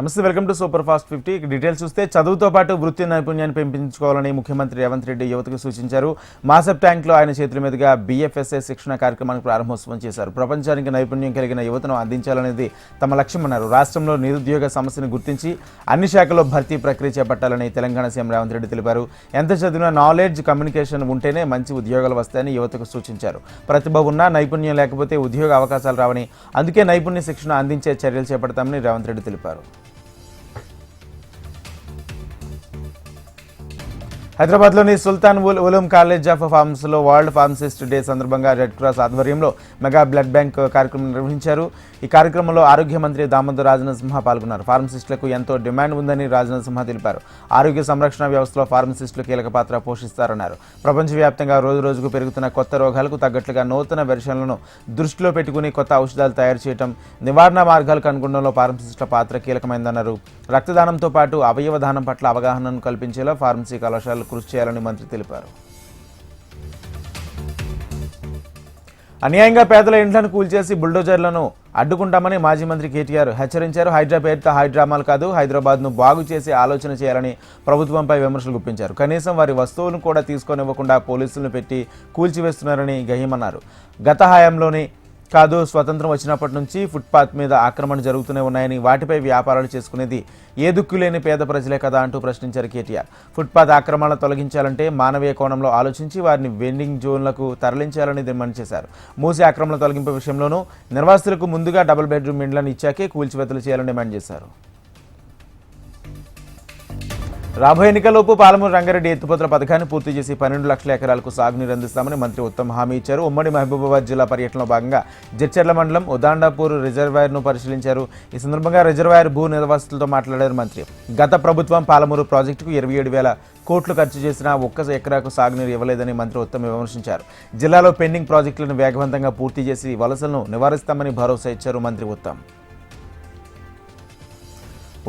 నమస్తే welcome to super fast fifty details చూస్తే చదువుతో పాటు వృత్తి నైపుణ్యాన్ని పెంపించుకోవాలని ముఖ్యమంత్రి రేవంత్ రెడ్డి యువతకు సూచించారు. మాసప్ ట్యాంక్లో ఆయన చేతుల మీదుగా బీఎఫ్ఎస్ఏ శిక్షణ కార్యక్రమానికి ప్రారంభోత్సవం చేశారు. ప్రపంచానికి నైపుణ్యం కలిగిన యువతను అందించాలనేది తమ లక్ష్యమన్నారు రాష్ట్రంలో నిరుద్యోగ సమస్యను గుర్తించి అన్ని శాఖల్లో భర్తీ ప్రక్రియ చేపట్టాలని తెలంగాణ సీఎం రేవంత్ రెడ్డి తెలిపారు. ఎంత చదివినా నాలెడ్జ్ కమ్యూనికేషన్ ఉంటేనే మంచి ఉద్యోగాలు వస్తాయని యువతకు సూచించారు. ప్రతిభ ఉన్నా నైపుణ్యం లేకపోతే ఉద్యోగ అవకాశాలు రావని అందుకే నైపుణ్య శిక్షణ అందించే చర్యలు చేపడతామని రేవంత్ రెడ్డి తెలిపారు. హైదరాబాద్లోని సుల్తాన్ ఉల్ ఉలూం కాలేజ్ ఆఫ్ ఫార్మసీలో వరల్డ్ ఫార్మసిస్ట్ డే సందర్భంగా రెడ్ క్రాస్ ఆధ్వర్యంలో మెగా బ్లడ్ బ్యాంక్ కార్యక్రమం నిర్వహించారు. ఈ కార్యక్రమంలో ఆరోగ్య మంత్రి దామోదర్ రాజనసింహ పాల్గొన్నారు. ఫార్మసిస్టులకు ఎంతో డిమాండ్ ఉందని రాజనసింహ తెలిపారు. ఆరోగ్య సంరక్షణ వ్యవస్థలో ఫార్మసిస్టులు కీలక పాత్ర పోషిస్తారన్నారు. ప్రపంచవ్యాప్తంగా రోజు రోజుకు పెరుగుతున్న కొత్త రోగాలకు తగ్గట్లుగా నూతన వెర్షన్లను దృష్టిలో పెట్టుకుని కొత్త ఔషధాలు తయారు చేయడం నివారణ మార్గాలు కనుగొనడంలో ఫార్మసిస్టుల పాత్ర కీలకమైందన్నారు. రక్తదానంతో పాటు అవయవ దానం పట్ల అవగాహనను కల్పించేలా ఫార్మసీ కళాశాలలు కృషి చేయాలని మంత్రి తెలిపారు. అన్యాయంగా పేదల ఇండ్లను కూల్చేసి బుల్డోజర్లను అడ్డుకుంటామని మాజీ మంత్రి కేటీఆర్ హెచ్చరించారు. హైడ్రా పేరుతో హైడ్రామాలు కాదు హైదరాబాద్ను బాగు చేసి ఆలోచన చేయాలని ప్రభుత్వంపై విమర్శలు గుప్పించారు. కనీసం వారి వస్తువులను కూడా తీసుకొనివ్వకుండా పోలీసులను పెట్టి కూల్చివేస్తున్నారని గహిమన్నారు. గత హయాంలోని కాదు స్వతంత్రం వచ్చినప్పటి నుంచి ఫుట్పాత్ మీద ఆక్రమణ జరుగుతూనే ఉన్నాయని వాటిపై వ్యాపారాలు చేసుకునేది ఏ దుక్కు లేని పేద ప్రజలే కదా అంటూ ప్రశ్నించారు కేటీఆర్. ఫుట్పాత్ ఆక్రమణ తొలగించాలంటే మానవీయ కోణంలో ఆలోచించి వారిని వెండింగ్ జోన్లకు తరలించాలని డిమాండ్ చేశారు. మూసి ఆక్రమణ తొలగింపు విషయంలోనూ నిర్వాసితులకు ముందుగా డబుల్ బెడ్రూమ్ ఇండ్లను ఇచ్చాకే కూల్చివేతలు చేయాలని డిమాండ్ చేశారు. రాబోయే ఎన్నికల్లోపు పాలమూరు రంగారెడ్డి ఎత్తిపోతల పథకాన్ని పూర్తి చేసి పన్నెండు లక్షల ఎకరాలకు సాగునీరు అందిస్తామని మంత్రి ఉత్తమ్ హామీ ఇచ్చారు. ఉమ్మడి మహబూబాబాద్ జిల్లా పర్యటనలో భాగంగా జడ్చర్ల మండలం ఉదాండాపూర్ రిజర్వాయర్ను పరిశీలించారు. ఈ సందర్భంగా రిజర్వాయర్ భూ నిర్వాసితులతో మాట్లాడారు మంత్రి. గత ప్రభుత్వం పాలమూరు ప్రాజెక్టుకు ఇరవై ఏడు వేల కోట్లు ఖర్చు చేసినా ఒక్క ఎకరాకు సాగునీరు ఇవ్వలేదని మంత్రి ఉత్తమ్ విమర్శించారు. జిల్లాలో పెండింగ్ ప్రాజెక్టులను వేగవంతంగా పూర్తి చేసి వలసలను నివారిస్తామని భరోసా ఇచ్చారు మంత్రి ఉత్తమ్.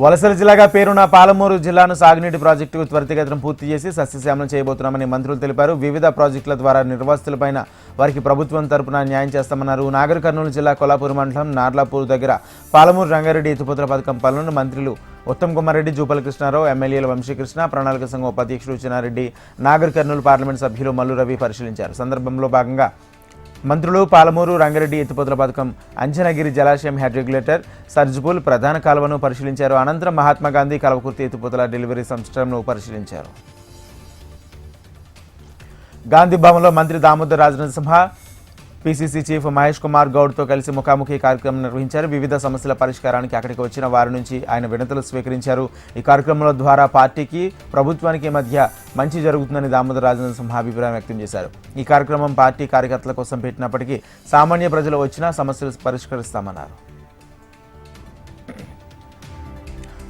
వలసల జిల్లాగా పేరున్న పాలమూరు జిల్లాను సాగునీటి ప్రాజెక్టుకు త్వరితగతిన పూర్తి చేసి సస్యశ్యామలం చేయబోతున్నామని మంత్రులు తెలిపారు. వివిధ ప్రాజెక్టుల ద్వారా నిర్వాసితులపైన వారికి ప్రభుత్వం తరపున న్యాయం చేస్తామన్నారు. నాగర్ కర్నూలు జిల్లా కొల్లాపూర్ మండలం నార్లాపూర్ దగ్గర పాలమూరు రంగారెడ్డి ఎత్తిపోతల పథకం పనులను మంత్రులు ఉత్తమ్ కుమార్ రెడ్డి జూపల కృష్ణారావు ఎమ్మెల్యేల వంశీకృష్ణ ప్రణాళిక సంఘం ఉపాధ్యక్షుడు చిన్నారెడ్డి నాగర్ కర్నూలు పార్లమెంట్ సభ్యులు మల్లు రవి పరిశీలించారు. సందర్భంలో భాగంగా మంత్రులు పాలమూరు రంగారెడ్డి ఎత్తిపోతల పథకం అంజనగిరి జలాశయం హెడ్ రెగ్యులేటర్ సర్జ్పూల్ ప్రధాన కాలువను పరిశీలించారు. అనంతరం మహాత్మాగాంధీ కలవకుర్తి ఎత్తిపోతల డెలివరీ సంస్థను పరిశీలించారు. గాంధీ భవన్లో మంత్రి దామోదర్ రాజనరసింహ పీసీసీ చీఫ్ మహేష్ కుమార్ గౌడ్తో కలిసి ముఖాముఖి కార్యక్రమం నిర్వహించారు. వివిధ సమస్యల పరిష్కారానికి అక్కడికి వచ్చిన వారి నుంచి ఆయన వినతులు స్వీకరించారు. ఈ కార్యక్రమంలో ద్వారా పార్టీకి ప్రభుత్వానికి మధ్య మంచి జరుగుతుందని దామోదర్ రాజనరసింహ అభిప్రాయం వ్యక్తం చేశారు. ఈ కార్యక్రమం పార్టీ కార్యకర్తల కోసం పెట్టినప్పటికీ సామాన్య ప్రజలు వచ్చినా సమస్యలు పరిష్కరిస్తామన్నారు.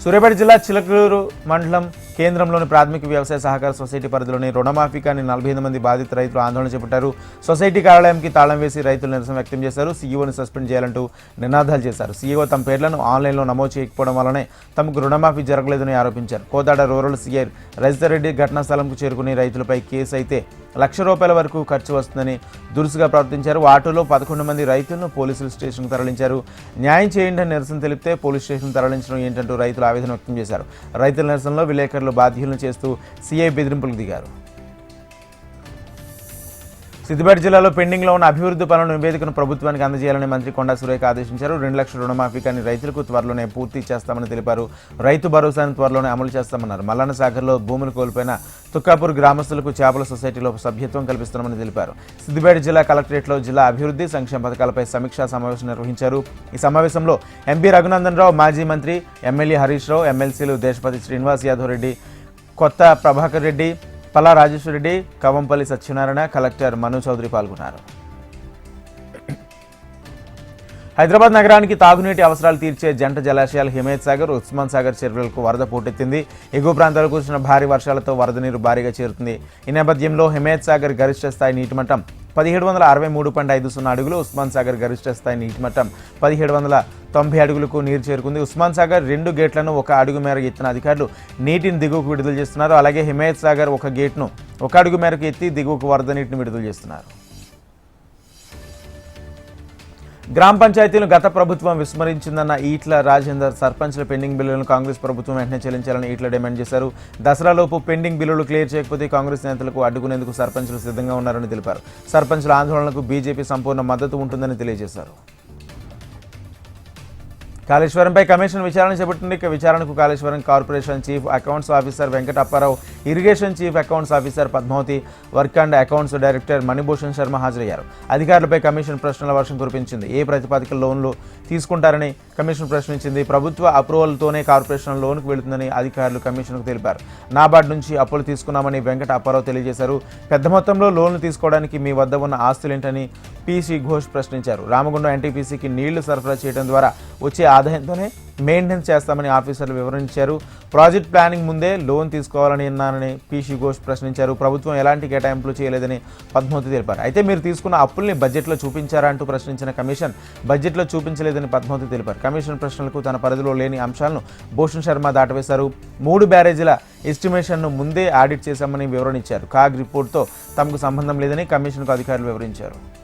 సూర్యాపేట జిల్లా చిలకలూరు మండలం కేంద్రంలోని ప్రాథమిక వ్యవసాయ సహకార సొసైటీ పరిధిలోని రుణమాఫీ కానీ నలభై ఎనిమిది మంది బాధిత రైతులు ఆందోళన చేపట్టారు. సొసైటీ కార్యాలయంకి తాళం వేసి రైతులు నిరసన వ్యక్తం చేశారు. సీఈఓని సస్పెండ్ చేయాలంటూ నినాదాలు చేశారు. సీఈఓ తమ పేర్లను ఆన్లైన్లో నమోదు చేయకపోవడం వల్లనే తమకు రుణమాఫీ జరగలేదని ఆరోపించారు. కోదాడ రూరల్ సీఐ రజితారెడ్డి ఘటనా స్థలంకు చేరుకుని రైతులపై కేసు అయితే లక్ష రూపాయల వరకు ఖర్చు వస్తుందని దురుసుగా ప్రవర్తించారు. ఆటోలో పదకొండు మంది రైతులను పోలీసులు స్టేషన్కు తరలించారు. న్యాయం చేయండి అని నిరసన తెలిపితే పోలీస్ స్టేషన్ తరలించడం ఏంటంటూ రైతులు ఆవేదన వ్యక్తం చేశారు. రైతుల నిరసనలో విలేకరులు బాధ్యులను చేస్తూ సీఐ బెదిరింపులకు దిగారు. సిద్దిపేట జిల్లాలో పెండింగ్లో ఉన్న అభివృద్ధి పనుల నివేదికను ప్రభుత్వానికి అందజేయాలని మంత్రి కొండా సురేఖ ఆదేశించారు. రెండు లక్షల రుణమాఫీ కానీ రైతులకు త్వరలోనే పూర్తి చేస్తామని తెలిపారు. రైతు భరోసాను త్వరలోనే అమలు చేస్తామన్నారు. మల్లన్న సాగర్లో భూములు కోల్పోయిన తుక్కాపూర్ గ్రామస్తులకు చేపల సొసైటీలో సభ్యత్వం కల్పిస్తున్నామని తెలిపారు. సిద్దిపేట జిల్లా కలెక్టరేట్లో జిల్లా అభివృద్ధి సంక్షేమ పథకాలపై సమీక్షా సమావేశం నిర్వహించారు. ఈ సమావేశంలో ఎంపీ రఘునందన్ రావు మాజీ మంత్రి ఎమ్మెల్యే హరీష్ రావు ఎమ్మెల్సీలు దేశపతి శ్రీనివాస్ యాదవ్ రెడ్డి కొత్త ప్రభాకర్ రెడ్డి పల్లా రాజేశ్వర రెడ్డి కవంపల్లి సత్యనారాయణ కలెక్టర్ మను చౌదరి పాల్గొన్నారు. హైదరాబాద్ నగరానికి తాగునీటి అవసరాలు తీర్చే జంట జలాశయాలు హిమయత్ సాగర్ ఉస్మాన్ సాగర్ చెరువులకు వరద పోటెత్తింది. ఎగువ ప్రాంతాలకు కురిసిన భారీ వర్షాలతో వరద నీరు భారీగా చేరుతుంది. ఈ నేపథ్యంలో హిమేత్ సాగర్ గరిష్ట స్థాయి నీటిమట్టం పదిహేడు వందల అరవై మూడు పాయింట్ ఐదు సున్నా అడుగులు ఉస్మాన్ సాగర్ గరిష్ట స్థాయి నీటి మట్టం పదిహేడు వందల తొంభై అడుగులకు నీరు చేరుకుంది. ఉస్మాన్ సాగర్ రెండు గేట్లను ఒక అడుగు మేర ఎత్తిన అధికారులు నీటిని దిగువకు విడుదల చేస్తున్నారు. అలాగే హిమాయత్ సాగర్ ఒక గేట్ను ఒక అడుగు మేరకు ఎత్తి దిగువకు వరద నీటిని విడుదల చేస్తున్నారు. గ్రామ పంచాయతీలు గత ప్రభుత్వం విస్మరించిందన్న ఈట్ల రాజేందర్ సర్పంచ్ల పెండింగ్ బిల్లులను కాంగ్రెస్ ప్రభుత్వం వెంటనే చెల్లించాలని ఈట్ల డిమాండ్ చేశారు. దసరాలోపు పెండింగ్ బిల్లులు క్లియర్ చేయకపోతే కాంగ్రెస్ నేతలకు అడ్డుకునేందుకు సర్పంచ్లు సిద్ధంగా ఉన్నారని తెలిపారు. సర్పంచ్ల ఆందోళనకు బీజేపీ సంపూర్ణ మద్దతు ఉంటుందని తెలియజేశారు. కాళేశ్వరంపై కమిషన్ విచారణ చేపట్టింది. విచారణకు Kaleshwaram corporation chief accounts officer Venkata Apparao irrigation chief accounts officer Padmavathi work and accounts director Manibhushan Sharma హాజరయ్యారు. అధికారులపై కమిషన్ ప్రశ్నల వర్షం కురిపించింది. ఏ ప్రతిపాదిక లోన్లు తీసుకుంటారని కమిషన్ ప్రశ్నించింది. ప్రభుత్వ అప్రూవల్తోనే కార్పొరేషన్ లోన్కు వెళుతుందని అధికారులు కమిషన్కు తెలిపారు. నాబార్డ్ నుంచి అప్పులు తీసుకున్నామని వెంకట అప్పారావు తెలియజేశారు. పెద్ద మొత్తంలో లోన్లు తీసుకోవడానికి మీ వద్ద ఉన్న ఆస్తులేంటని పీసీ ఘోష్ ప్రశ్నించారు. రామగుండం ఎన్టీపీసీకి నీళ్ళు సరఫరా చేయడం ద్వారా వచ్చే ఆదాయంతోనే మెయింటెనెన్స్ చేస్తామని ఆఫీసర్లు వివరించారు. ప్రాజెక్ట్ ప్లానింగ్ ముందే లోన్ తీసుకోవాలని అన్నానని పీసీ ఘోష్ ప్రశ్నించారు. ప్రభుత్వం ఎలాంటి కేటాయింపులు చేయలేదని పద్మావతి తెలిపారు. అయితే మీరు తీసుకున్న అప్పుల్ని బడ్జెట్లో చూపించారా అంటూ ప్రశ్నించిన కమిషన్ బడ్జెట్లో చూపించలేదని పద్మావతి తెలిపారు. కమిషన్ ప్రశ్నలకు తన పరిధిలో లేని అంశాలను భూషణ్ శర్మ దాటవేశారు. మూడు బ్యారేజీల ఎస్టిమేషన్ను ముందే ఆడిట్ చేశామని వివరణ ఇచ్చారు. కాగ్ రిపోర్ట్తో తమకు సంబంధం లేదని కమిషన్కు అధికారులు వివరించారు.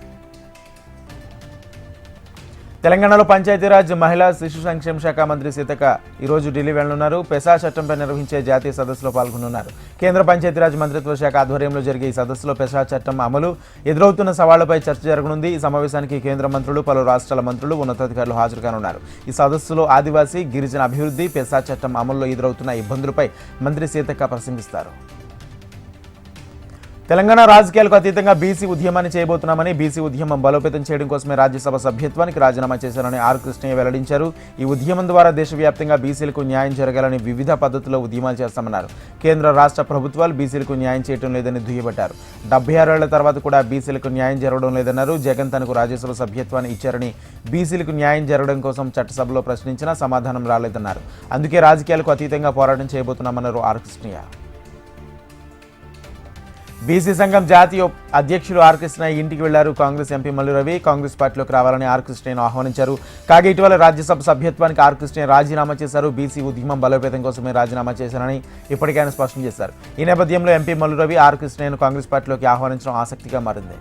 తెలంగాణలో పంచాయతీరాజ్ మహిళా శిశు సంక్షేమ శాఖ మంత్రి సీతక్క ఈరోజు ఢిల్లీ వెళ్ళనున్నారు పెసా చట్టంపై నిర్వహించే జాతీయ సదస్సులో పాల్గొనున్నారు. కేంద్ర పంచాయతీరాజ్ మంత్రిత్వ శాఖ ఆధ్వర్యంలో జరిగే ఈ సదస్సులో పెసా చట్టం అమలు ఎదురవుతున్న సవాళ్ళపై చర్చ జరగనుంది. ఈ సమావేశానికి కేంద్ర మంత్రులు పలు రాష్ట్రాల మంత్రులు ఉన్నతాధికారులు హాజరు కానున్నారు. ఈ సదస్సులో ఆదివాసీ గిరిజన అభివృద్ధి పెసా చట్టం అమల్లో ఎదురవుతున్న ఇబ్బందులపై మంత్రి సీతక్క ప్రసంగిస్తారు. తెలంగాణ రాజకీయాలకు అతీతంగా బీసీ ఉద్యమాన్ని చేయబోతున్నామని బీసీ ఉద్యమం బలోపేతం చేయడం కోసమే రాజ్యసభ సభ్యత్వానికి రాజీనామా చేశారని ఆర్ కృష్ణయ్య వెల్లడించారు. ఈ ఉద్యమం ద్వారా దేశవ్యాప్తంగా బీసీలకు న్యాయం జరగాలని వివిధ పద్ధతుల్లో ఉద్యమాలు చేస్తామన్నారు. కేంద్ర రాష్ట్ర ప్రభుత్వాలు బీసీలకు న్యాయం చేయడం లేదని దుయ్యబట్టారు. డెబ్బై ఆరేళ్ళ తర్వాత కూడా బీసీలకు న్యాయం జరగడం లేదన్నారు. జగన్ తనకు రాజ్యసభ సభ్యత్వాన్ని ఇచ్చారని బీసీలకు న్యాయం జరగడం కోసం చట్టసభలో ప్రశ్నించినా సమాధానం రాలేదన్నారు. అందుకే రాజకీయాలకు అతీతంగా పోరాటం చేయబోతున్నామన్నారు ఆర్ కృష్ణయ్య. బీసీ సంఘం జాతీయ అధ్యక్షులు ఆర్ కృష్ణయ్య ఇంటికి వెళ్ళారు. కాంగ్రెస్ ఎంపీ మల్లు రవి కాంగ్రెస్ పార్టీలోకి రావాలని ఆర్ కృష్ణయ్యను ఆహ్వానించారు. కాగా ఇటీవల రాజ్యసభ సభ్యత్వానికి ఆర్ రాజీనామా చేశారు. బీసీ ఉద్యమం బలోపేతం కోసమే రాజీనామా చేశారని ఇప్పటికే ఆయన స్పష్టం చేశారు. ఈ నేపథ్యంలో ఎంపీ మల్లు రవి ఆర్ కాంగ్రెస్ పార్టీలోకి ఆహ్వానించడం ఆసక్తిగా మారింది.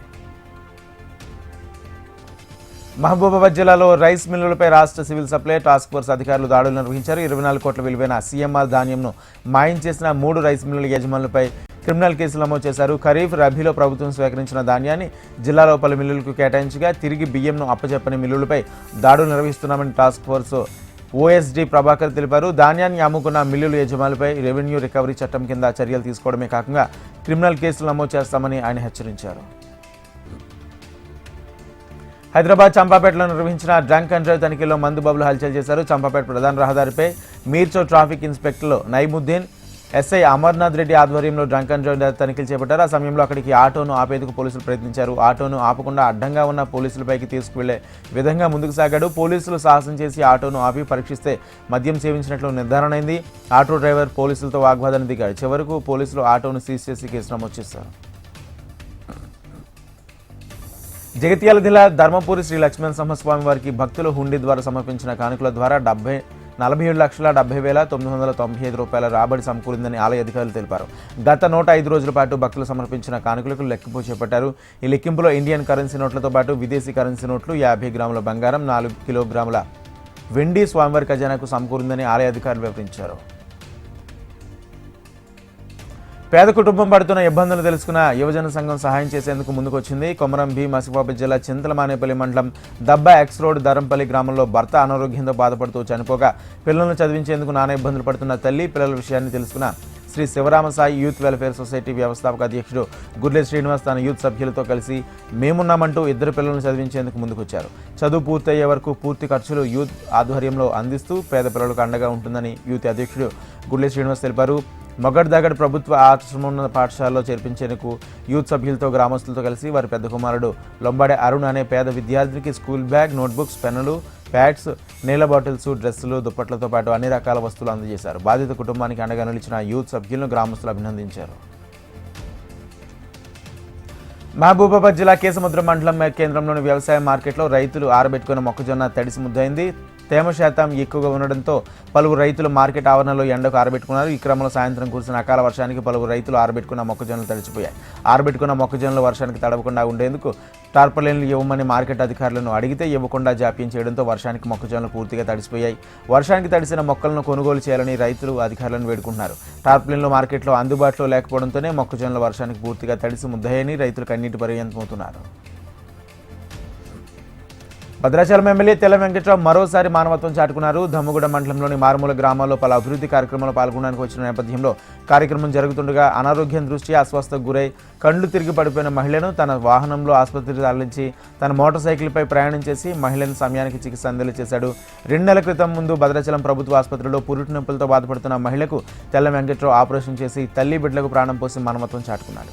మహబూబాబాద్ జిల్లాలో రైస్ మిల్లులపై రాష్ట్ర సివిల్ సప్లై టాస్క్ ఫోర్స్ అధికారులు దాడులు నిర్వహించారు. ఇరవై నాలుగు కోట్ల విలువైన సీఎంఆర్ ధాన్యంను మాయం చేసిన మూడు రైస్ మిల్లుల యజమానులపై క్రిమినల్ కేసులు నమోదు చేశారు. ఖరీఫ్ రబీలో ప్రభుత్వం స్వీకరించిన ధాన్యాన్ని జిల్లాలో పలు మిల్లులకు కేటాయించగా తిరిగి బియ్యంను అప్పచెప్పని మిల్లులపై దాడులు నిర్వహిస్తున్నామని టాస్క్ ఫోర్స్ ఓఎస్డీ ప్రభాకర్ తెలిపారు. ధాన్యాన్ని అమ్ముకున్న మిల్లుల యజమానులపై రెవెన్యూ రికవరీ చట్టం కింద చర్యలు తీసుకోవడమే కాకుండా క్రిమినల్ కేసులు నమోదు చేస్తామని ఆయన హెచ్చరించారు. హైదరాబాద్ చంపాపేటలో నిర్వహించిన డ్రంక్ అండ్ డ్రైవ్ తనిఖీలో మందు బబులు హల్చల్ చేశారు. చంపాపేట ప్రధాన రహదారిపై మీర్చో ట్రాఫిక్ ఇన్స్పెక్టర్లు నైముద్దీన్ ఎస్ఐ అమర్నాథ్ రెడ్డి ఆధ్వర్యంలో డ్రంక్ అండ్ డ్రైవ్ తనిఖీలు చేపట్టారు. ఆ సమయంలో అక్కడికి ఆటోను ఆపేందుకు పోలీసులు ప్రయత్నించారు. ఆటోను ఆపకుండా అడ్డంగా ఉన్న పోలీసులపైకి తీసుకువెళ్ళే విధంగా ముందుకు సాగాడు. పోలీసులు సాహసం చేసి ఆటోను ఆపి పరీక్షిస్తే మద్యం సేవించినట్లు నిర్ధారణ అయింది. ఆటో డ్రైవర్ పోలీసులతో వాగ్వాదాన్ని దిగాడు. చివరకు పోలీసులు ఆటోను సీజ్ చేసి కేసు నమోదు చేశారు. జగిత్యాల జిల్లా ధర్మపురి శ్రీ లక్ష్మణ స్వామి వారికి భక్తులు హుండీ ద్వారా సమర్పించిన కానుకల ద్వారా డెబ్బై నలభై ఏడు లక్షల డెబ్బై వేల తొమ్మిది వందల తొంభై ఐదు రూపాయల రాబడి సమకూరిందని ఆలయ అధికారులు తెలిపారు. గత నూట ఐదు రోజుల పాటు భక్తులు సమర్పించిన కానుకలకు లెక్కింపు చేపట్టారు. ఈ లెక్కింపులో ఇండియన్ కరెన్సీ నోట్లతో పాటు విదేశీ కరెన్సీ నోట్లు యాభై గ్రాముల బంగారం నాలుగు కిలోగ్రాముల వెండి స్వామివారి ఖజానాకు సమకూరిందని ఆలయ అధికారులు వివరించారు. పేద కుటుంబం పడుతున్న ఇబ్బందులు తెలుసుకున్న యువజన సంఘం సహాయం చేసేందుకు ముందుకొచ్చింది. కొమరం భీం ఆసిఫాబాద్ జిల్లా చింతలమానేపల్లి మండలం దబ్బా ఎక్స్ రోడ్ ధరంపల్లి గ్రామంలో భర్త అనారోగ్యంతో బాధపడుతూ చనిపోగా పిల్లలను చదివించేందుకు నానా ఇబ్బందులు పడుతున్న తల్లి పిల్లల విషయాన్ని తెలుసుకున్న Shri Sivaramasai youth welfare society వ్యవస్థాపక అధ్యక్షుడు గుర్లే శ్రీనివాస్ తన యూత్ సభ్యులతో కలిసి మేమున్నామంటూ ఇద్దరు పిల్లలను చదివించేందుకు ముందుకొచ్చారు. చదువు పూర్తయ్యే వరకు పూర్తి ఖర్చులు యూత్ ఆధ్వర్యంలో అందిస్తూ పేద పిల్లలకు అండగా ఉంటుందని యూత్ అధ్యక్షుడు గుర్లే శ్రీనివాస్ తెలిపారు. మొగడ్ ప్రభుత్వ ఆశ్రమోన్నత పాఠశాలలో చేర్పించేందుకు యూత్ సభ్యులతో గ్రామస్తులతో కలిసి వారి పెద్ద కుమారుడు లొంబాడే అరుణ్ అనే పేద విద్యార్థినికి స్కూల్ బ్యాగ్ నోట్బుక్స్ పెన్నులు ప్యాడ్స్ నీళ్ళ బాటిల్స్ డ్రెస్సులు దుప్పట్లతో పాటు అన్ని రకాల వస్తువులు అందజేశారు. బాధిత కుటుంబానికి అండగా నిలిచిన యూత్ సభ్యులను గ్రామస్తులు అభినందించారు. మహబూబాబాద్ జిల్లా కేసముద్రం మండలం కేంద్రంలోని వ్యవసాయ మార్కెట్లో రైతులు ఆరబెట్టుకున్న మొక్కజొన్న తడిసి ముద్దయింది. తేమ శాతం ఎక్కువగా ఉండడంతో పలువురు రైతులు మార్కెట్ ఆవరణలో ఎండకు ఆరబెట్టుకున్నారు. ఈ క్రమంలో సాయంత్రం కురిసిన అకాల వర్షానికి పలువురు రైతులు ఆరబెట్టుకున్న మొక్కజొన్నలు తడిచిపోయాయి. ఆరబెట్టుకున్న మొక్కజొన్నలు వర్షానికి తడవకుండా ఉండేందుకు టార్పలిన్లు ఇవ్వమని మార్కెట్ అధికారులను అడిగితే ఇవ్వకుండా జాప్యం చేయడంతో వర్షానికి మొక్కజొన్నలు పూర్తిగా తడిసిపోయాయి. వర్షానికి తడిసిన మొక్కలను కొనుగోలు చేయాలని రైతులు అధికారులను వేడుకుంటున్నారు. టార్పలిన్లు మార్కెట్లో అందుబాటులో లేకపోవడంతోనే మొక్కజొన్నల వర్షానికి పూర్తిగా తడిసి ముద్దయ్యని రైతులు కన్నీటి పర్యంతమవుతున్నారు. భద్రాచలం ఎమ్మెల్యే తెల్ల వెంకట్రావు మరోసారి మానవత్వం చాటుకున్నారు. ధమ్ముగూడ మండలంలోని మారుమూల గ్రామాల్లో పలు అభివృద్ధి కార్యక్రమంలో పాల్గొనడానికి వచ్చిన నేపథ్యంలో కార్యక్రమం జరుగుతుండగా అనారోగ్యం దృష్ట్యా అస్వస్థకు గురై కళ్ళు తిరిగి పడిపోయిన మహిళను తన వాహనంలో ఆసుపత్రికి తరలించి తన మోటార్ సైకిల్పై ప్రయాణం చేసి మహిళను సమయానికి చికిత్స అందేలా చేశాడు రెండు నెలల క్రితం ముందు భద్రాచలం ప్రభుత్వ ఆసుపత్రిలో పురుటి నొప్పులతో బాధపడుతున్న మహిళకు తెల్ల వెంకట్రావు ఆపరేషన్ చేసి తల్లి బిడ్డలకు ప్రాణం పోసి మానవత్వం చాటుకున్నాడు.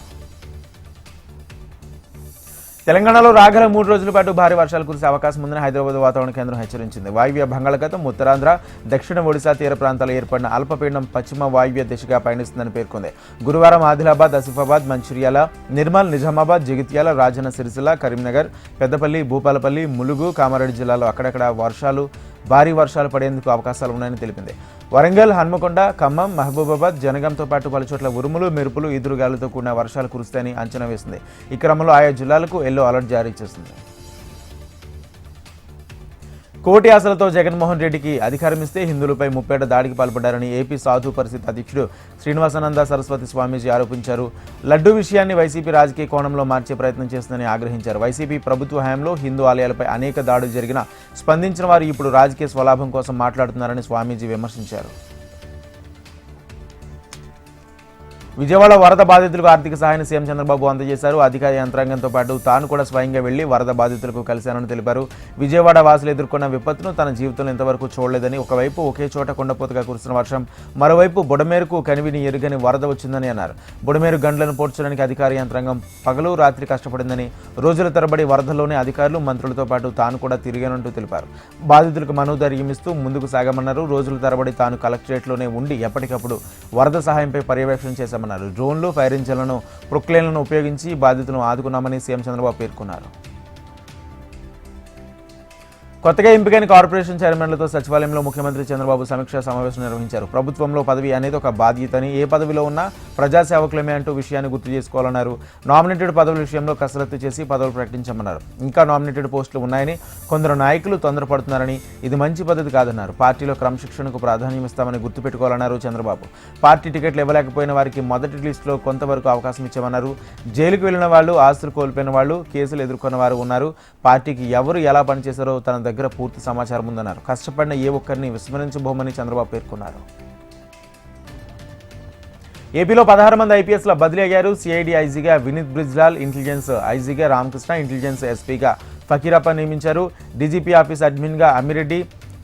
తెలంగాణలో రాగల మూడు రోజుల పాటు భారీ వర్షాలు కురిసే అవకాశం ఉందని హైదరాబాద్ వాతావరణ కేంద్రం హెచ్చరించింది. వాయువ్య బంగాళాఖాతం ఉత్తరాంధ్ర దక్షిణ ఒడిశా తీర ప్రాంతాల్లో ఏర్పడిన అల్పపీడనం పశ్చిమ వాయువ్య దిశగా పయనిస్తుందని పేర్కొంది. గురువారం ఆదిలాబాద్ ఆసిఫాబాద్ మంచిర్యాల నిర్మల్ నిజామాబాద్ జగిత్యాల రాజన్న సిరిసిల్ల కరీంనగర్ పెద్దపల్లి భూపాలపల్లి ములుగు కామారెడ్డి జిల్లాలో అక్కడక్కడ వర్షాలు భారీ వర్షాలు పడేందుకు అవకాశాలు ఉన్నాయని తెలిపింది. వరంగల్ హన్మకొండ ఖమ్మం మహబూబాబాద్ జనగంతో పాటు పలు చోట్ల ఉరుములు మెరుపులు ఈదురుగాలులతో కూడిన వర్షాలు కురుస్తాయని అంచనా వేసింది. ఈ క్రమంలో ఆయా జిల్లాలకు ఎల్లో అలర్ట్ జారీ చేసింది. కోటి ఆశలతో జగన్మోహన్ రెడ్డికి అధికారం ఇస్తే హిందువులపై ముప్పేట దాడికి పాల్పడ్డారని ఏపీ సాధు పరిస్థితి అధ్యక్షుడు శ్రీనివాసానంద సరస్వతి స్వామీజీ ఆరోపించారు. లడ్డు విషయాన్ని వైసీపీ రాజకీయ కోణంలో మార్చే ప్రయత్నం చేస్తుందని ఆగ్రహించారు. వైసీపీ ప్రభుత్వ హయాంలో హిందూ ఆలయాలపై అనేక దాడులు జరిగినా స్పందించిన వారు ఇప్పుడు రాజకీయ స్వలాభం కోసం మాట్లాడుతున్నారని స్వామీజీ విమర్శించారు. విజయవాడ వరద బాధితులకు ఆర్థిక సహాయాన్ని సీఎం చంద్రబాబు అందజేశారు. అధికార యంత్రాంగంతో పాటు తాను కూడా స్వయంగా వెళ్ళి వరద బాధితులకు కలిశానని తెలిపారు. విజయవాడ వాసులు ఎదుర్కొన్న విపత్తును తన జీవితంలో ఇంతవరకు చూడలేదని ఒకవైపు ఒకే చోట కొండపోతగా కురిసిన వర్షం మరోవైపు బుడమేరుకు కనివిని ఎరుగని వరద వచ్చిందని అన్నారు. బుడమేరు గండ్లను పోడ్చడానికి అధికార యంత్రాంగం పగలు రాత్రి కష్టపడిందని రోజుల తరబడి వరదలోనే అధికారులు మంత్రులతో పాటు తాను కూడా తిరిగానంటూ తెలిపారు. బాధితులకు మనోధైర్యం ఇస్తూ ముందుకు సాగమన్నారు. రోజుల తరబడి తాను కలెక్టరేట్లోనే ఉండి ఎప్పటికప్పుడు వరద సహాయంపై పర్యవేక్షణ చేశామన్నారు డ్రోన్లు ఫైర్ ఇంజన్లను ప్రొక్లేన్లను ఉపయోగించి బాధితులను ఆదుకున్నామని సీఎం చంద్రబాబు పేర్కొన్నారు. కొత్తగా ఎంపికైన కార్పొరేషన్ చైర్మన్లతో సచివాలయంలో ముఖ్యమంత్రి చంద్రబాబు సమీక్ష సమావేశం నిర్వహించారు. ప్రభుత్వంలో పదవి అనేది ఒక బాధ్యతని ఏ పదవిలో ఉన్నా ప్రజాసేవకులమే అంటూ విషయాన్ని గుర్తు చేసుకోవాలన్నారు. నామినేటెడ్ పదవుల విషయంలో కసరత్తు చేసి పదవులు ప్రకటించమన్నారు. ఇంకా నామినేటెడ్ పోస్టులు ఉన్నాయని కొందరు నాయకులు తొందరపడుతున్నారని ఇది మంచి పద్ధతి కాదన్నారు. పార్టీలో క్రమశిక్షణకు ప్రాధాన్యం ఇస్తామని గుర్తుపెట్టుకోవాలన్నారు చంద్రబాబు. పార్టీ టికెట్లు ఇవ్వలేకపోయిన వారికి మొదటి లిస్టులో కొంతవరకు అవకాశం ఇచ్చామన్నారు. జైలుకు వెళ్ళిన వాళ్ళు ఆస్తులు కోల్పోయిన వాళ్ళు కేసులు ఎదుర్కొన్న వారు ఉన్నారు. పార్టీకి ఎవరు ఎలా పనిచేశారో తన దగ్గర పూర్తి సమాచారం ఉందన్నారు. కష్టపడిన ఏ ఒక్కరిని విస్మరించబోమని చంద్రబాబు పేర్కొన్నారు. ఏపీలో పదహారు మంది ఐపీఎస్ల బదిలీ అయ్యారు. సిఐడి ఐజీగా వినీత్ బ్రిజ్లాల్ ఇంటెలిజెన్స్ ఐజీగా రామకృష్ణ ఇంటెలిజెన్స్ ఎస్పీగా ఫకీరప్ప నియమించారు. డీజీపీ ఆఫీస్ అడ్మిన్గా అమ్మిరెడ్డి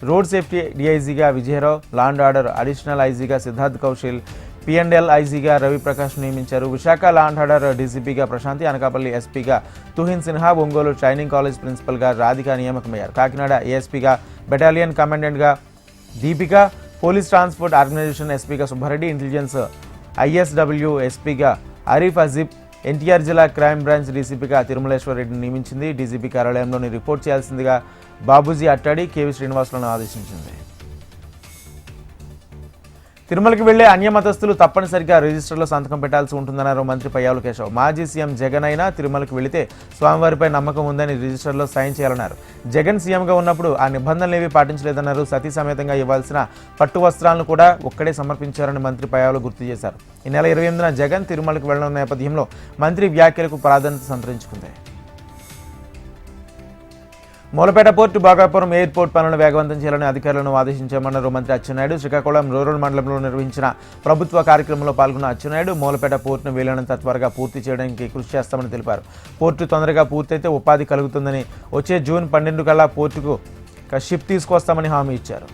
రోడ్ సేఫ్టీ డిఐజీగా విజయరావు లాండ్ ఆర్డర్ అడిషనల్ ఐజీగా సిద్ధార్థ్ కౌశల్ పిఎన్ఎల్ ఐజీగా రవిప్రకాష్ నియమించారు. విశాఖ లాండ్ ఆర్డర్ డీసీపీగా ప్రశాంతి అనకాపల్లి ఎస్పీగా తుహిన్ సిన్హా ఒంగోలు ట్రైనింగ్ కాలేజ్ ప్రిన్సిపల్గా రాధిక నియామకమయ్యారు. కాకినాడ ఏఎస్పీగా బెటాలియన్ కమాండెంట్గా దీపిక పోలీస్ ట్రాన్స్పోర్ట్ ఆర్గనైజేషన్ ఎస్పీగా సుబ్బారెడ్డి ఇంటెలిజెన్స్ ఐఎస్డబ్ల్యూ ఎస్పీగా అరీఫ్ అజీబ్ ఎన్టీఆర్ జిల్లా క్రైమ్ బ్రాంచ్ డీసీపీగా తిరుమలేశ్వర రెడ్డిని నియమించింది. డీసీపీ కార్యాలయంలోని రిపోర్ట్ చేయాల్సిందిగా బాబూజీ అట్టాడి కేవీ శ్రీనివాసులను ఆదేశించింది. తిరుమలకి వెళ్ళే అన్యమతస్థులు తప్పనిసరిగా రిజిస్టర్లో సంతకం పెట్టాల్సి ఉంటుందన్నారు మంత్రి పయ్యావుల కేశవ్. మాజీ సీఎం జగన్ అయినా తిరుమలకి వెళితే స్వామివారిపై నమ్మకం ఉందని రిజిస్టర్లో సైన్ చేయాలన్నారు. జగన్ సీఎంగా ఉన్నప్పుడు ఆ నిబంధనలేవి పాటించలేదన్నారు సతీ సమేతంగా ఇవ్వాల్సిన పట్టు వస్త్రాలను కూడా ఒక్కడే సమర్పించారని మంత్రి పయ్యావులు గుర్తు చేశారు. ఈ నెల ఇరవై ఎనిమిదిన జగన్ తిరుమలకు వెళ్ళనున్న నేపథ్యంలో మంత్రి వ్యాఖ్యలకు ప్రాధాన్యత సంతరించుకుంది. మూలపేట పోర్టు బాగాపురం ఎయిర్పోర్ట్ పనులను వేగవంతం చేయాలని అధికారులను ఆదేశించామన్నారు మంత్రి అచ్చెన్నాయుడు. శ్రీకాకుళం రూరల్ మండలంలో నిర్వహించిన ప్రభుత్వ కార్యక్రమంలో పాల్గొన్న అచ్చెన్నాయుడు మూలపేట పోర్టును వీలైనంత త్వరగా పూర్తి చేయడానికి కృషి చేస్తామని తెలిపారు. పోర్టు తొందరగా పూర్తయితే ఉపాధి కలుగుతుందని వచ్చే జూన్ పన్నెండు కల్లా పోర్టుకు షిప్ తీసుకొస్తామని హామీ ఇచ్చారు.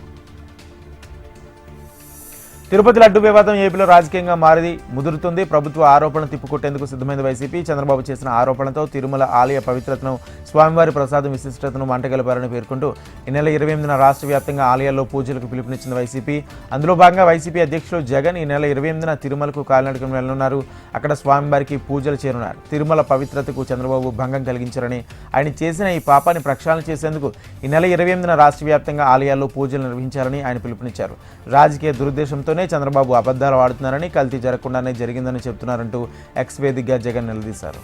తిరుపతి లడ్డు వివాదం ఏపీలో రాజకీయంగా మారి ముదురుతుంది. ప్రభుత్వ ఆరోపణలు తిప్పుకొట్టేందుకు సిద్ధమైంది వైసీపీ. చంద్రబాబు చేసిన ఆరోపణలతో తిరుమల ఆలయ పవిత్రతను స్వామివారి ప్రసాదం విశిష్టతను మంటగలిపారని పేర్కొంటూ ఈ నెల ఇరవై ఎనిమిదిన రాష్ట్ర వ్యాప్తంగా ఆలయాల్లో పూజలకు పిలుపునిచ్చిన వైసీపీ. అందులో భాగంగా వైసీపీ అధ్యక్షులు జగన్ ఈ నెల ఇరవై ఎనిమిదిన తిరుమలకు కాలినడకం వెళ్ళనున్నారు అక్కడ స్వామివారికి పూజలు చేరున్నారు. తిరుమల పవిత్రతకు చంద్రబాబు భంగం కలిగించారని ఆయన చేసిన ఈ పాపాన్ని ప్రక్షాళన చేసేందుకు ఈ నెల ఇరవై ఎనిమిదిన రాష్ట్ర వ్యాప్తంగా ఆలయాల్లో పూజలు నిర్వహించాలని ఆయన పిలుపునిచ్చారు. రాజకీయ దురుద్దేశంతో దురుద్దేశంతోనే చంద్రబాబు అబద్ధాలు ఆడుతున్నారని కల్తీ జరగకుండానే జరిగిందని చెబుతున్నారంటూ ఎక్స్ వేదికగా జగన్ నిలదీశారు.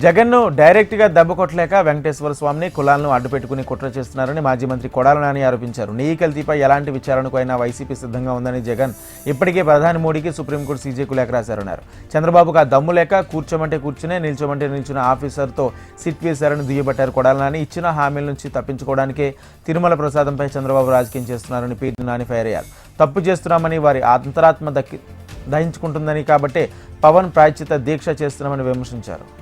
జగన్ను డైరెక్ట్గా దెబ్బ కొట్టలేక వెంకటేశ్వర స్వామిని కులాలను అడ్డుపెట్టుకుని కుట్ర చేస్తున్నారని మాజీ మంత్రి కొడాల నాని ఆరోపించారు. నీ కల్తీపై ఎలాంటి విచారణకు అయినా వైసీపీ సిద్ధంగా ఉందని జగన్ ఇప్పటికే ప్రధాని మోడీకి సుప్రీంకోర్టు సీజేకు లేఖ రాశారన్నారు. చంద్రబాబుకు ఆ దమ్ము లేక కూర్చోమంటే కూర్చునే నిల్చోమంటే నిల్చున్న ఆఫీసర్తో సిట్ వేశారని దుయ్యబట్టారు కొడాల నాని. ఇచ్చిన హామీల నుంచి తప్పించుకోవడానికే తిరుమల ప్రసాదంపై చంద్రబాబు రాజకీయం చేస్తున్నారని పీటి నాని ఫైర్ అయ్యారు. తప్పు చేస్తున్నామని వారి అంతరాత్మ దక్కి దహించుకుంటుందని కాబట్టే పవన్ ప్రాయశ్చిత దీక్ష చేస్తున్నామని విమర్శించారు.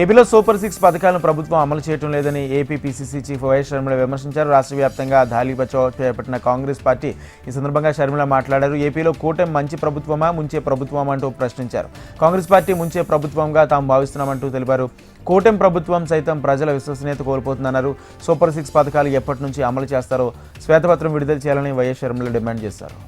ఏపీలో సూపర్ సిక్స్ పథకాలను ప్రభుత్వం అమలు చేయడం లేదని AP PCC chief YS Sharmila విమర్శించారు. రాష్ట్ర వ్యాప్తంగా ధాలీ బచావ్ చేపట్టిన కాంగ్రెస్ పార్టీ ఈ సందర్భంగా షర్మిల మాట్లాడారు. ఏపీలో కూటమి మంచి ప్రభుత్వమా ముంచే ప్రభుత్వమా అంటూ ప్రశ్నించారు. కాంగ్రెస్ పార్టీ ముంచే ప్రభుత్వంగా తాము భావిస్తున్నామంటూ తెలిపారు. కూటమి ప్రభుత్వం సైతం ప్రజల విశ్వసనీయత కోల్పోతుందన్నారు. సూపర్ సిక్స్ పథకాలు ఎప్పటి నుంచి అమలు చేస్తారో శ్వేతపత్రం విడుదల చేయాలని వైఎస్ షర్మిల డిమాండ్ చేశారు.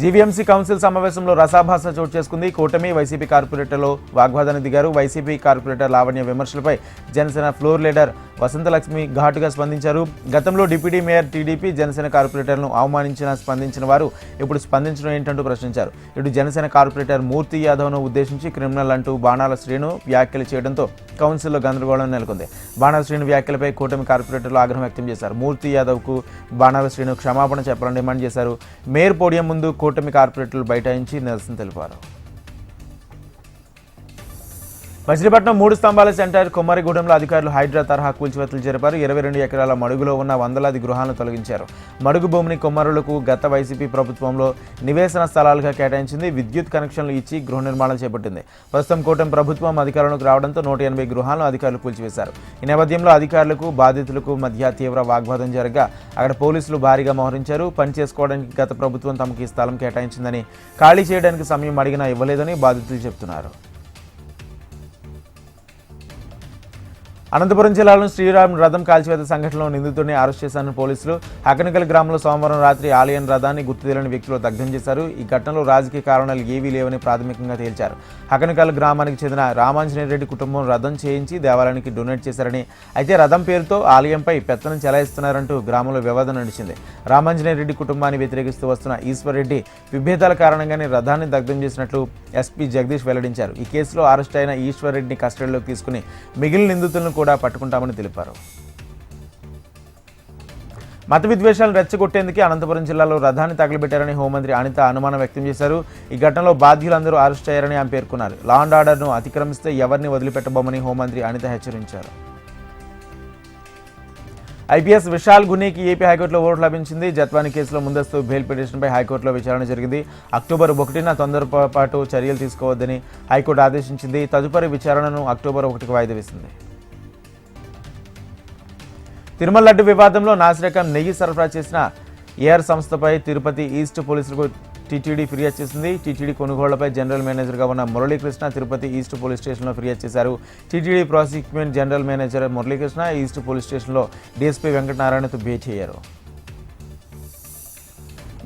జీవీఎంసీ కౌన్సిల్ సమావేశంలో రసాభాస చోటు చేసుకుంది. కూటమి వైసీపీ కార్పొరేటర్లో వాగ్వాదానికి దిగారు. వైసీపీ కార్పొరేటర్ లావణ్య విమర్శలపై జనసేన ఫ్లోర్ లీడర్ వసంతలక్ష్మి ఘాటుగా స్పందించారు. గతంలో డిప్యూటీ మేయర్ టీడీపీ జనసేన కార్పొరేటర్ను అవమానించిన స్పందించిన వారు ఇప్పుడు స్పందించడం ఏంటంటూ ప్రశ్నించారు. ఇటు జనసేన కార్పొరేటర్ మూర్తి యాదవ్ను ఉద్దేశించి క్రిమినల్ అంటూ బాణాల శ్రీను వ్యాఖ్యలు చేయడంతో కౌన్సిల్లో గందరగోళం నెలకొంది. బాణాల శ్రీను వ్యాఖ్యలపై కూటమి కార్పొరేటర్లు ఆగ్రహం వ్యక్తం చేశారు. మూర్తి యాదవ్కు బాణాల శ్రీను క్షమాపణ చెప్పాలని డిమాండ్ చేశారు. మేయర్ పోడియం ముందు కూటమి కార్పొరేటర్లు బైఠాయించి నిరసన తెలిపారు. మచిలీపట్నం మూడు స్తంభాల సెంటర్ కుమ్మరిగూడెంలో అధికారులు హైడ్రా తరహా కూల్చివేతలు జరిపారు. ఇరవై రెండు ఎకరాల మడుగులో ఉన్న వందలాది గృహాలను తొలగించారు. మడుగు భూమిని కుమ్మరులకు గత వైసీపీ ప్రభుత్వంలో నివేశన స్థలాలుగా కేటాయించింది. విద్యుత్ కనెక్షన్లు ఇచ్చి గృహ నిర్మాణం చేపట్టింది. ప్రస్తుతం కూటమి ప్రభుత్వం అధికారంలోకి రావడంతో నూట ఎనభై గృహాలను అధికారులు కూల్చివేశారు. ఈ నేపథ్యంలో అధికారులకు బాధితులకు మధ్య తీవ్ర వాగ్వాదం జరగగా అక్కడ పోలీసులు భారీగా మోహరించారు. పని చేసుకోవడానికి గత ప్రభుత్వం తమకు ఈ స్థలం కేటాయించిందని ఖాళీ చేయడానికి సమయం అడిగినా ఇవ్వలేదని బాధితులు చెబుతున్నారు అనంతపురం జిల్లాలో శ్రీరామ్ రథం కాల్చివేత సంఘటనలో నిందితుడిని అరెస్ట్ చేశారని పోలీసులు. హకనికల్ గ్రామంలో సోమవారం రాత్రి ఆలయం రథాన్ని గుర్తు తెలియని వ్యక్తులు దగ్ధం చేశారు. ఈ ఘటనలో రాజకీయ కారణాలు ఏవీ లేవని ప్రాథమికంగా తేల్చారు. హకనికల్ గ్రామానికి చెందిన రామాంజనేయ రెడ్డి కుటుంబం రథం చేయించి దేవాలయానికి డొనేట్ చేశారని అయితే రథం పేరుతో ఆలయంపై పెత్తనం చెలాయిస్తున్నారంటూ గ్రామంలో వివాదం నడిచింది. రామాంజనేయ రెడ్డి కుటుంబాన్ని వ్యతిరేకిస్తూ వస్తున్న ఈశ్వర్ రెడ్డి విభేదాల కారణంగానే రథాన్ని దగ్ధం చేసినట్లు ఎస్పీ జగదీష్ వెల్లడించారు. ఈ కేసులో అరెస్ట్ అయిన ఈశ్వర్ రెడ్డిని కస్టడీలోకి తీసుకుని మిగిలిన నిందితులను కూడా పట్టుకుంటామని తెలిపారు. మత విద్వేషాలను రెచ్చగొట్టేందుకే అనంతపురం జిల్లాలో రథాన్ని తగలబెట్టారని హోంమంత్రి అనిత అనుమానం వ్యక్తం చేశారు. ఈ ఘటనలో బాధ్యులందరూ అరెస్ట్ అయ్యారని ఆమె పేర్కొన్నారు. లా అండ్ ఆర్డర్ను అతిక్రమిస్తే ఎవరిని వదిలిపెట్టబోమని హోంమంత్రి అనిత హెచ్చరించారు. ఐపీఎస్ విశాల్ గునీకి ఏపీ హైకోర్టులో ఓటు లభించింది. జత్వాని కేసులో ముందస్తు బెయిల్ పిటిషన్పై హైకోర్టులో విచారణ జరిగింది. అక్టోబర్ ఒకటిన తొందరపాటు చర్యలు తీసుకోవద్దని హైకోర్టు ఆదేశించింది. తదుపరి విచారణను అక్టోబర్ ఒకటికి వాయిదా వేసింది. తిరుమల లడ్డు వివాదంలో నాసిరకం నెయ్యి సరఫరా చేసిన ఏఆర్ సంస్థపై తిరుపతి ఈస్ట్ పోలీసులకు టీటీడీ ఫిర్యాదు చేసింది. టీటీడీ కొనుగోళ్ళపై జనరల్ మేనేజర్గా ఉన్న మురళీకృష్ణ తిరుపతి ఈస్ట్ పోలీస్ స్టేషన్లో ఫిర్యాదు చేశారు. TTD prosecution general manager Muralikrishna east police స్టేషన్లో డీఎస్పీ వెంకటనారాయణతో భేటీ అయ్యారు.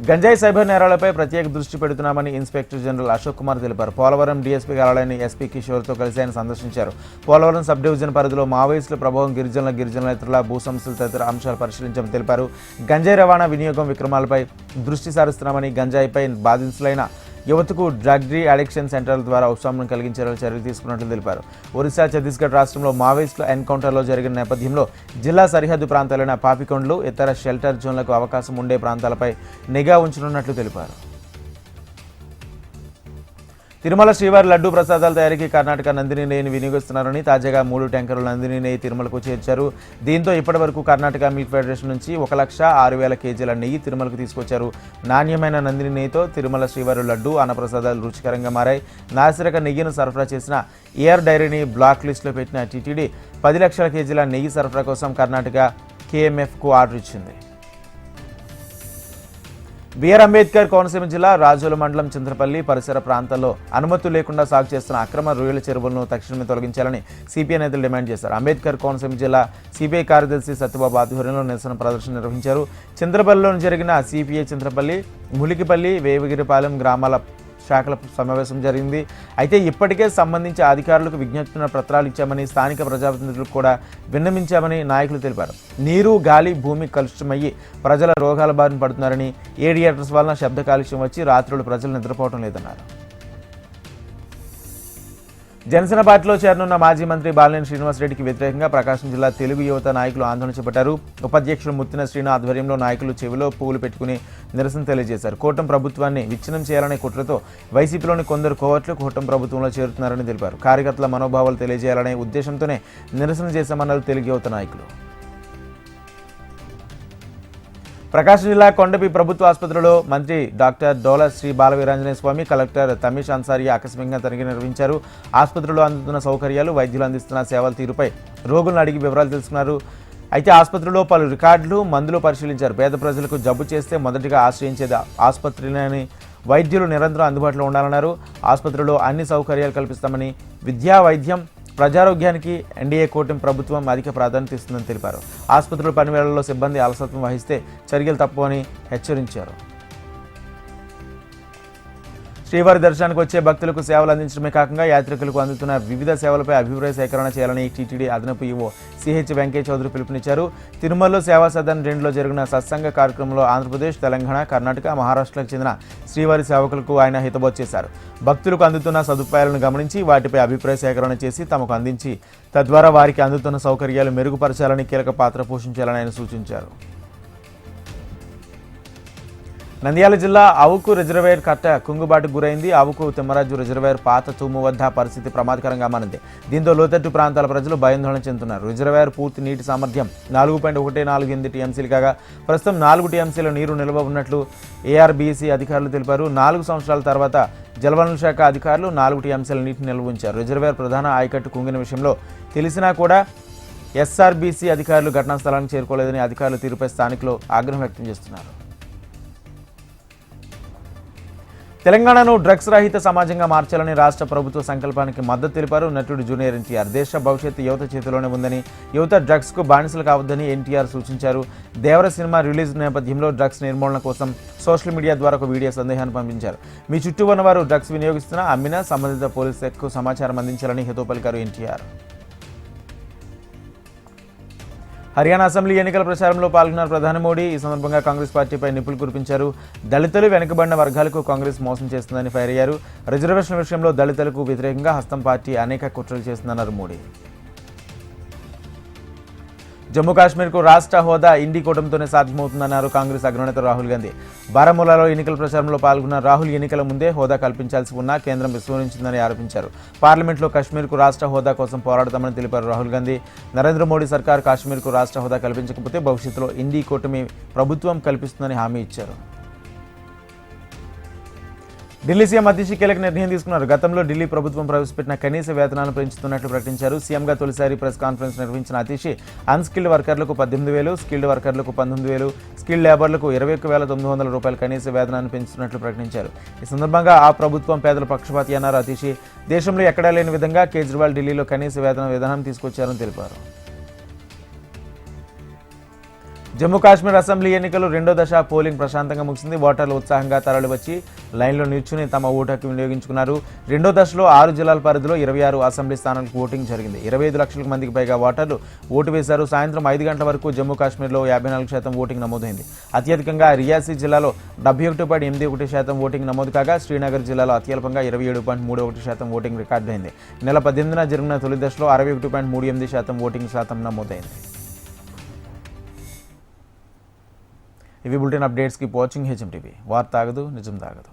గంజాయి సైబర్ నేరాలపై ప్రత్యేక దృష్టి పెడుతున్నామని ఇన్స్పెక్టర్ జనరల్ అశోక్ కుమార్ తెలిపారు. పోలవరం డీఎస్పీ కార్యాలయాన్ని ఎస్పీ కిషోర్తో కలిసి ఆయన సందర్శించారు. పోలవరం సబ్ డివిజన్ పరిధిలో మావోయిస్టుల ప్రభావం గిరిజనుల గిరిజనుల ఇతరుల భూసంస్థల తదితర అంశాలు పరిశీలించామని తెలిపారు. గంజాయి రవాణా వినియోగం విక్రమాలపై దృష్టి సారిస్తున్నామని గంజాయిపై బాధితులైన యువతకు డ్రగ్ డీ అడిక్షన్ సెంటర్ల ద్వారా ఉపశమనం కలిగించేలా చర్యలు తీసుకున్నట్లు తెలిపారు. ఒరిస్సా ఛత్తీస్గఢ్ రాష్ట్రంలో మావోయిస్టుల ఎన్కౌంటర్లో జరిగిన నేపథ్యంలో జిల్లా సరిహద్దు ప్రాంతాలైన పాపికొండలు ఇతర షెల్టర్ జోన్లకు అవకాశం ఉండే ప్రాంతాలపై నిఘా ఉంచనున్నట్లు తెలిపారు. తిరుమల శ్రీవారి లడ్డూ ప్రసాదాల తయారీకి కర్ణాటక నందిని నెయ్యిని వినియోగిస్తున్నారని తాజాగా మూడు ట్యాంకర్లు నందిని నెయ్యి తిరుమలకు చేర్చారు. దీంతో ఇప్పటివరకు కర్ణాటక మిల్క్ ఫెడరేషన్ నుంచి ఒక లక్ష ఆరు వేల కేజీల నెయ్యి తిరుమలకు తీసుకొచ్చారు. నాణ్యమైన నందిని నెయ్యితో తిరుమల శ్రీవారి లడ్డు అన్నప్రసాదాలు రుచికరంగా మారాయి. నాసిరక నెయ్యిను సరఫరా చేసిన ఏఆర్ డైరీని బ్లాక్ లిస్టులో పెట్టిన టీటీడీ పది లక్షల కేజీల నెయ్యి సరఫరా కోసం కర్ణాటక కేఎంఎఫ్కు ఆర్డర్ ఇచ్చింది. బిఆర్ అంబేద్కర్ కోనసీమ జిల్లా రాజుల మండలం చంద్రపల్లి పరిసర ప్రాంతాల్లో అనుమతులు లేకుండా సాగు చేస్తున్న అక్రమ రొయ్యల చెరువులను తక్షణమే తొలగించాలని సిపిఐ నేతలు డిమాండ్ చేశారు. అంబేద్కర్ కోనసీమ జిల్లా సిపిఐ కార్యదర్శి సత్యబాబు ఆధ్వర్యంలో నిరసన ప్రదర్శన నిర్వహించారు. చంద్రపల్లిలో జరిగిన సిపిఐ చంద్రపల్లి ములికిపల్లి వేవగిరిపాలెం గ్రామాల శాఖల సమావేశం జరిగింది. అయితే ఇప్పటికే సంబంధించి అధికారులకు విజ్ఞప్తున్న పత్రాలు ఇచ్చామని స్థానిక ప్రజాప్రతినిధులకు కూడా విన్నవించామని నాయకులు తెలిపారు. నీరు గాలి భూమి కలుషితమయ్యి ప్రజల రోగాల బారిన పడుతున్నారని ఏడియేటర్స్ వలన శబ్ద కాలుష్యం వచ్చి రాత్రులు ప్రజలు నిద్రపోవడం లేదన్నారు. జనసేన పార్టీలో చేరనున్న మాజీ మంత్రి బాలినేని శ్రీనివాసరెడ్డికి వ్యతిరేకంగా ప్రకాశం జిల్లా తెలుగు యువత నాయకులు ఆందోళన చేపట్టారు. ఉపాధ్యక్షుడు ముత్తిన శ్రీను ఆధ్వర్యంలో నాయకులు చెవిలో పువ్వులు పెట్టుకుని నిరసన తెలియజేశారు. కూటం ప్రభుత్వాన్ని విచ్ఛిన్నం చేయాలనే కుట్రతో వైసీపీలోని కొందరు కోవట్లు కూటం ప్రభుత్వంలో చేరుతున్నారని తెలిపారు. కార్యకర్తల మనోభావాలు తెలియజేయాలనే ఉద్దేశంతోనే నిరసన చేశామన్నారు తెలుగు యువత నాయకులు. ప్రకాశం జిల్లా కొండపి ప్రభుత్వ ఆసుపత్రిలో మంత్రి డాక్టర్ డోల శ్రీ బాలవీరాంజనేయ స్వామి కలెక్టర్ తమీష్ అన్సారి ఆకస్మికంగా తనిఖీ నిర్వహించారు. ఆసుపత్రిలో అందుతున్న సౌకర్యాలు వైద్యులు అందిస్తున్న సేవల తీరుపై రోగులను అడిగి వివరాలు తెలుసుకున్నారు. అయితే ఆసుపత్రిలో పలు రికార్డులు మందులు పరిశీలించారు. పేద ప్రజలకు జబ్బు చేస్తే మొదటిగా ఆశ్రయించేది ఆసుపత్రిని వైద్యులు నిరంతరం అందుబాటులో ఉండాలన్నారు. ఆసుపత్రిలో అన్ని సౌకర్యాలు కల్పిస్తామని విద్యా వైద్యం ప్రజారోగ్యానికి ఎన్డీఏ కూటమి ప్రభుత్వం అధిక ప్రాధాన్యత ఇస్తుందని తెలిపారు. ఆసుపత్రుల పనివేళల్లో సిబ్బంది అలసత్వం వహిస్తే చర్యలు తప్పవని హెచ్చరించారు. శ్రీవారి దర్శనానికి వచ్చే భక్తులకు సేవలు అందించడమే కాకుండా యాత్రికులకు అందుతున్న వివిధ సేవలపై అభిప్రాయ సేకరణ చేయాలని టీటీడీ అదనపు ఈవో సిహెచ్ వెంకయ్య చౌదరి పిలుపునిచ్చారు. తిరుమలలో సేవా సదన్ రెండులో జరిగిన సత్సంగ కార్యక్రమంలో ఆంధ్రప్రదేశ్ తెలంగాణ కర్ణాటక మహారాష్ట్రకు చెందిన శ్రీవారి సేవకులకు ఆయన హితబోధ చేశారు. భక్తులకు అందుతున్న సదుపాయాలను గమనించి వాటిపై అభిప్రాయ సేకరణ చేసి తమకు అందించి తద్వారా వారికి అందుతున్న సౌకర్యాలు మెరుగుపరచాలని కీలక పాత్ర పోషించాలని ఆయన సూచించారు. నంద్యాల జిల్లా అవుకు రిజర్వేర్ కట్ట కుంగుబాటుకు గురైంది. అవుకు తిమ్మరాజు రిజర్వేర్ పాత తూము వద్ద పరిస్థితి ప్రమాదకరంగా మారింది. దీంతో లోతట్టు ప్రాంతాల ప్రజలు భయాందోళన చెందుతున్నారు. రిజర్వేర్ పూర్తి నీటి సామర్థ్యం నాలుగు పాయింట్ ఒకటి నాలుగు ఎనిమిది టీఎంసీలు కాగా ప్రస్తుతం నాలుగు టీఎంసీల నీరు నిల్వ ఉన్నట్లు ఏఆర్బీసీ అధికారులు తెలిపారు. నాలుగు సంవత్సరాల తర్వాత జలవనరుల శాఖ అధికారులు నాలుగు టీఎంసీల నీటిని నిల్వ ఉంచారు. రిజర్వేర్ ప్రధాన ఆయకట్టు కుంగిన విషయంలో తెలిసినా కూడా ఎస్ఆర్బీసీ అధికారులు ఘటనా స్థలానికి చేరుకోలేదని అధికారులు తీరుపై స్థానికులు ఆగ్రహం వ్యక్తం చేస్తున్నారు. తెలంగాణను డ్రగ్స్ రహిత సమాజంగా మార్చాలని రాష్ట్ర ప్రభుత్వ సంకల్పానికి మద్దతు తెలిపారు నటుడు జూనియర్ ఎన్టీఆర్. దేశ భవిష్యత్తు యువత చేతిలోనే ఉందని యువత డ్రగ్స్కు బానిసలు కావద్దని ఎన్టీఆర్ సూచించారు. దేవర సినిమా రిలీజ్ నేపథ్యంలో డ్రగ్స్ నిర్మూలన కోసం సోషల్ మీడియా ద్వారా ఒక వీడియో సందేహాన్ని పంపించారు. మీ చుట్టూ ఉన్నవారు డ్రగ్స్ వినియోగిస్తున్నా అమ్మినా సంబంధిత పోలీస్ సమాచారం అందించాలని హితో పలికారు ఎన్టీఆర్. హర్యానా అసెంబ్లీ ఎన్నికల ప్రచారంలో పాల్గొన్నారు ప్రధాని మోడీ ఈ సందర్భంగా కాంగ్రెస్ పార్టీపై నిప్పులు కురిపించారు. దళితులు వెనుకబడిన వర్గాలకు కాంగ్రెస్ మోసం చేస్తుందని ఫైర్ అయ్యారు. రిజర్వేషన్ విషయంలో దళితులకు వ్యతిరేకంగా హస్తం పార్టీ అనేక కుట్రలు చేస్తుందన్నారు మోడీ. జమ్మూ కాశ్మీర్కు రాష్ట్ర హోదా ఇండి కూటమితోనే సాధ్యమవుతుందన్నారు కాంగ్రెస్ అగ్రనేత రాహుల్ గాంధీ. బారాములాలో ఎన్నికల ప్రచారంలో పాల్గొన్న రాహుల్ ఎన్నికల ముందే హోదా కల్పించాల్సి ఉన్నా కేంద్రం విస్మరించిందని ఆరోపించారు. పార్లమెంట్లో కాశ్మీర్కు రాష్ట్ర హోదా కోసం పోరాడతామని తెలిపారు రాహుల్ గాంధీ. నరేంద్ర మోడీ సర్కార్ కాశ్మీర్కు రాష్ట్ర హోదా కల్పించకపోతే భవిష్యత్తులో ఇండి కూటమి ప్రభుత్వం కల్పిస్తుందని హామీ ఇచ్చారు. ఢిల్లీ సీఎం అతిషి కీలక నిర్ణయం తీసుకున్నారు. గతంలో ఢిల్లీ ప్రభుత్వం ప్రవేశపెట్టిన కనీస వేతనాలను పెంచుతున్నట్లు ప్రకటించారు. సీఎంగా తొలిసారి ప్రెస్ కాన్ఫరెన్స్ నిర్వహించిన అతిషి అన్స్కిల్డ్ వర్కర్లకు పద్దెనిమిది వేలు స్కిల్డ్ వర్కర్లకు పంతొమ్మిది వేలు స్కిల్డ్ లేబర్లకు ఇరవై ఒక్క వేల తొమ్మిది వందల రూపాయల కనీస వేతనాన్ని పెంచుతున్నట్లు ప్రకటించారు. ఈ సందర్భంగా ఆ ప్రభుత్వం పేదల పక్షపాతి అన్నారు అతిషి. దేశంలో ఎక్కడా లేని విధంగా కేజ్రీవాల్ ఢిల్లీలో కనీస వేతన విధానం తీసుకొచ్చారని తెలిపారు. జమ్మూ కాశ్మీర్ అసెంబ్లీ ఎన్నికలు రెండో దశ పోలింగ్ ప్రశాంతంగా ముగిసింది. ఓటర్లు ఉత్సాహంగా తరలివచ్చి లైన్లో నిల్చుని తమ ఓటుకు వినియోగించుకున్నారు. రెండో దశలో ఆరు జిల్లాల పరిధిలో ఇరవై ఆరు అసెంబ్లీ స్థానాలకు ఓటింగ్ జరిగింది. ఇరవై ఐదు లక్షల మందికి పైగా ఓటర్లు ఓటు వేశారు. సాయంత్రం ఐదు గంటల వరకు జమ్మూ కాశ్మీర్లో యాభై నాలుగు శాతం ఓటింగ్ నమోదైంది. అత్యధికంగా రియాసీ జిల్లాలో డెబ్బై ఒకటి పాయింట్ ఎనిమిది ఒకటి శాతం ఓటింగ్ నమోదు కాగా శ్రీనగర్ జిల్లాలో అత్యల్పంగా ఇరవై ఏడు పాయింట్ మూడు ఒకటి శాతం ఓటింగ్ రికార్డైంది. అయింది నెల పద్దెనిమిదిన జరిగిన తొలి దశలో అరవై ఒకటి పాయింట్ మూడు ఎనిమిది శాతం ఓటింగ్ శాతం నమోదైంది. ఇవి బులెటిన్ అప్డేట్స్కి వాచింగ్ హెచ్ఎం టీవీ వార్త ఆగదు నిజం తాగదు.